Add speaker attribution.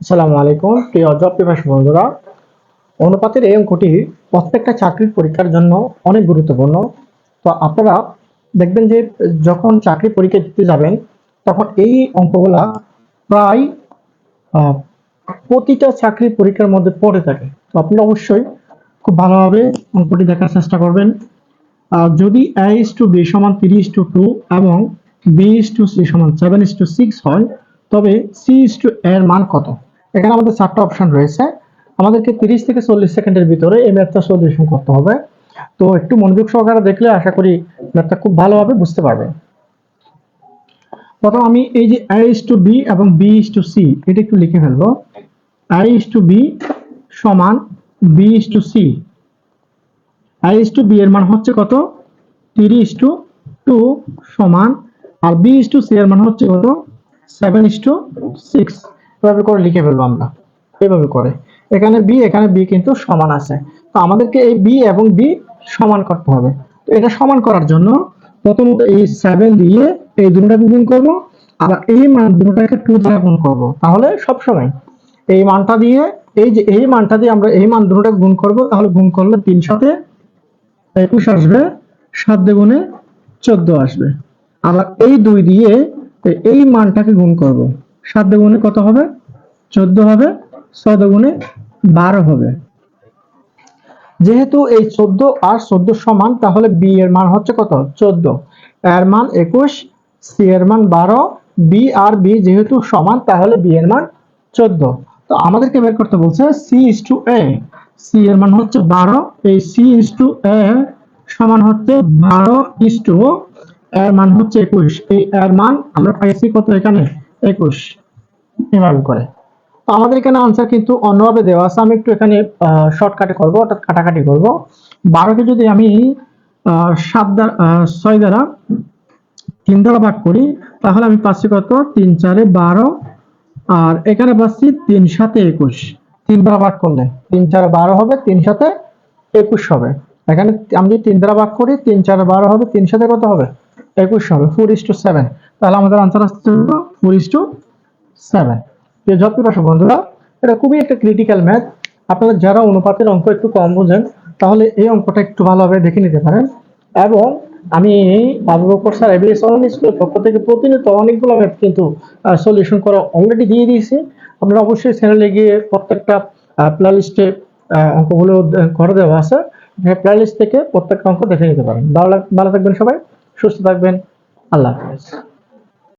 Speaker 1: আসসালামু আলাইকুম, প্রিয় জব পিপাসী বন্ধুরা। অনুপাতের এই অঙ্কটি প্রত্যেকটা চাকরির পরীক্ষার জন্য অনেক গুরুত্বপূর্ণ। তো আপনারা দেখবেন যে যখন চাকরি পরীক্ষা দিতে যাবেন, তখন এই অঙ্কগুলা প্রায় প্রতিটা চাকরি পরীক্ষার মধ্যে পড়ে থাকে। তো আপনি অবশ্যই খুব ভালোভাবে অঙ্কটি দেখার চেষ্টা করবেন। যদি এ ইস টু বি সমান তিরিশ টু টু এবং বি ইস টু সি সমান সেভেন ইস টু সিক্স হয়, তবে সি ইস টু এর মান কত? এখানে আমাদের চারটা অপশন রয়েছে। আমাদেরকে তিরিশ থেকে চল্লিশ সেকেন্ডের ভিতরে এই ম্যাথটা সলিউশন করতে হবে। তো একটু মনোযোগ সহকারে দেখলে আশা করি ম্যাথটা খুব ভালোভাবে বুঝতে পারবে। প্রথম আমি এই যে এ ইস টু বি এবং বি ইস টু সি এটা একটু লিখে ফেলব। এ ইস টু বি সমান B is to C I is to B এর মান হচ্ছে কত? তিরিশ টু টু সমান, আর বি ইস টু সি এর মান হচ্ছে কত? সেভেন ইস টু সিক্স এভাবে করে লিখে ফেলব আমরা। এভাবে করে। এখানে বি এখানে বি কিন্তু সমান আছে। তো আমাদেরকে এই বি এবং বি সমান করতে হবে। তো এটা সমান করার জন্য প্রথমত এই সেভেন দিয়ে এই দুটাকে গুণ করব, আবার এই মান দুটাকে টু দ্বারা গুণ করব। তাহলে সবসময় এই মানটা দিয়ে, এই যে এই মানটা দিয়ে আমরা এই মান দুটোটাকে গুণ করব, তাহলে গুণ করলে তিন সাথে একুশ আসবে, সাত দুগুণে চোদ্দ আসবে। আবার এই দুই দিয়ে এই মানটাকে গুণ করব। সাত দুগুণে কত হবে? চোদ্দ হবে। ছয় দুগুণে বারো হবে। যেহেতু এই চোদ্দ আর চোদ্দ সমান, তাহলে বি এর মান হচ্ছে কত? চোদ্দ। এর মান একুশ, সি এর মান বারো, বি আর বি যেহেতু সমান, তাহলে বি এর মান চোদ্দ। তো আমাদেরকে বের করতে বলছে C is to A. C এর মান হচ্ছে বারো, এই সি ইস টু এ সমান হচ্ছে বারো ইস টু এর মান হচ্ছে একুশ। এই এর মান আমরা পাইছি কত এখানে? একুশ। এভাবে করে। তো আমাদের এখানে আনসার কিন্তু অন্যভাবে দেওয়া আছে। আমি একটু এখানে শর্টকাটে করব অর্থাৎ কাটাকাটি করব। বারোকে যদি আমি সাত দ্বারা ছয় দ্বারা তিন দ্বারা ভাগ করি, তাহলে আমি পাচ্ছি কত? তিন, চারে বারো। আর এখানে পাচ্ছি তিন, সাথে একুশ। তিন দ্বারা ভাগ করলে তিন, চারে বারো হবে, তিন, সাথে একুশ হবে। এখানে আমি যদি তিন দ্বারা ভাগ করি, তিন, চারে বারো হবে, তিন, সাথে কত হবে? একুশ হবে ফোর ইস টু সেভেন তাহলে আমাদের আনসার আসছে ফোর ইস টু সেভেন যে যত প্রশ্ন বন্ধুরা, এটা খুবই একটা ক্রিটিক্যাল ম্যাথ আপনারা যারা অনুপাতের অঙ্ক একটু কম বোঝেন, তাহলে এই অঙ্কটা একটু ভালোভাবে দেখে নিতে পারেন। এবং আমি আবু স্যার অনলাইন স্কুলের পক্ষ থেকে প্রতিনিয়ত অনেকগুলো ম্যাথ কিন্তু সলিউশন করা অলরেডি দিয়ে দিয়েছি। আপনারা অবশ্যই চ্যানেলে গিয়ে প্রত্যেকটা প্লে লিস্টে অঙ্কগুলো করে দেওয়া আছে। প্লে লিস্ট থেকে প্রত্যেকটা অঙ্ক দেখে নিতে পারেন। ভালো ভালো থাকবেন সবাই, সুস্থ থাকবেন। আল্লাহ হাফেজ।